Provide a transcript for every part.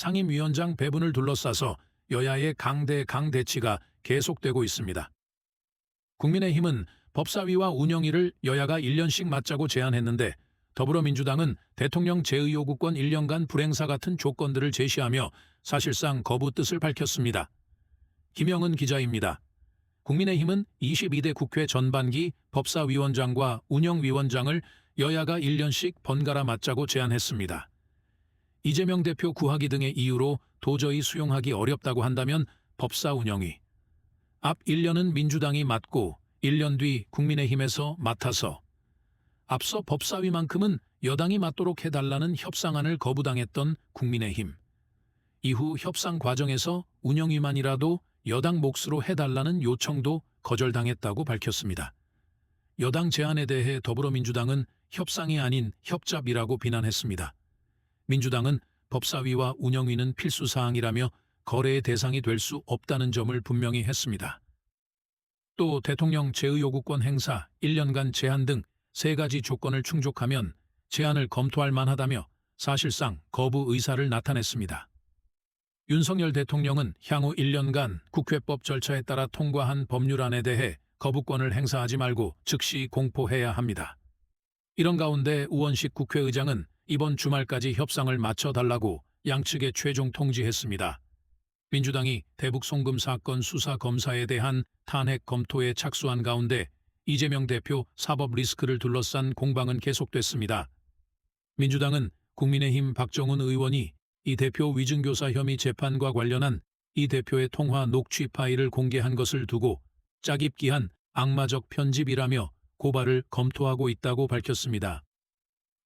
상임위원장 배분을 둘러싸서 여야의 강대 강 대치가 계속되고 있습니다. 국민의힘은 법사위와 운영위를 여야가 1년씩 맡자고 제안했는데 더불어민주당은 대통령 재의요구권 1년간 불행사 같은 조건들을 제시하며 사실상 거부 뜻을 밝혔습니다. 김영은 기자입니다. 국민의힘은 22대 국회 전반기 법사위원장과 운영위원장을 여야가 1년씩 번갈아 맡자고 제안했습니다. 이재명 대표 구하기 등의 이유로 도저히 수용하기 어렵다고 한다면 법사 운영위. 앞 1년은 민주당이 맡고 1년 뒤 국민의힘에서 맡아서 앞서 법사위만큼은 여당이 맡도록 해달라는 협상안을 거부당했던 국민의힘. 이후 협상 과정에서 운영위만이라도 여당 몫으로 해달라는 요청도 거절당했다고 밝혔습니다. 여당 제안에 대해 더불어민주당은 협상이 아닌 협잡이라고 비난했습니다. 민주당은 법사위와 운영위는 필수 사항이라며 거래의 대상이 될 수 없다는 점을 분명히 했습니다. 또 대통령 재의요구권 행사 1년간 제한 등 세 가지 조건을 충족하면 제안을 검토할 만하다며 사실상 거부 의사를 나타냈습니다. 윤석열 대통령은 향후 1년간 국회법 절차에 따라 통과한 법률안에 대해 거부권을 행사하지 말고 즉시 공포해야 합니다. 이런 가운데 우원식 국회의장은 이번 주말까지 협상을 마쳐달라고 양측에 최종 통지했습니다. 민주당이 대북 송금 사건 수사 검사에 대한 탄핵 검토에 착수한 가운데 이재명 대표 사법 리스크를 둘러싼 공방은 계속됐습니다. 민주당은 국민의힘 박정훈 의원이 이 대표 위증교사 혐의 재판과 관련한 이 대표의 통화 녹취 파일을 공개한 것을 두고 짜깁기한 악마적 편집이라며 고발을 검토하고 있다고 밝혔습니다.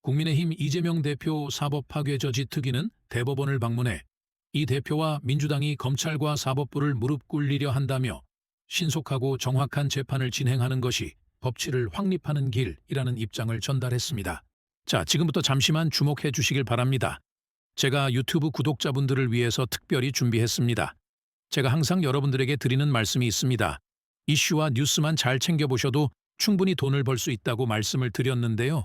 국민의힘 이재명 대표 사법 파괴 저지 특위는 대법원을 방문해 이 대표와 민주당이 검찰과 사법부를 무릎 꿇리려 한다며 신속하고 정확한 재판을 진행하는 것이 법치를 확립하는 길이라는 입장을 전달했습니다. 자, 지금부터 잠시만 주목해 주시길 바랍니다. 제가 유튜브 구독자분들을 위해서 특별히 준비했습니다. 제가 항상 여러분들에게 드리는 말씀이 있습니다. 이슈와 뉴스만 잘 챙겨보셔도 충분히 돈을 벌 수 있다고 말씀을 드렸는데요.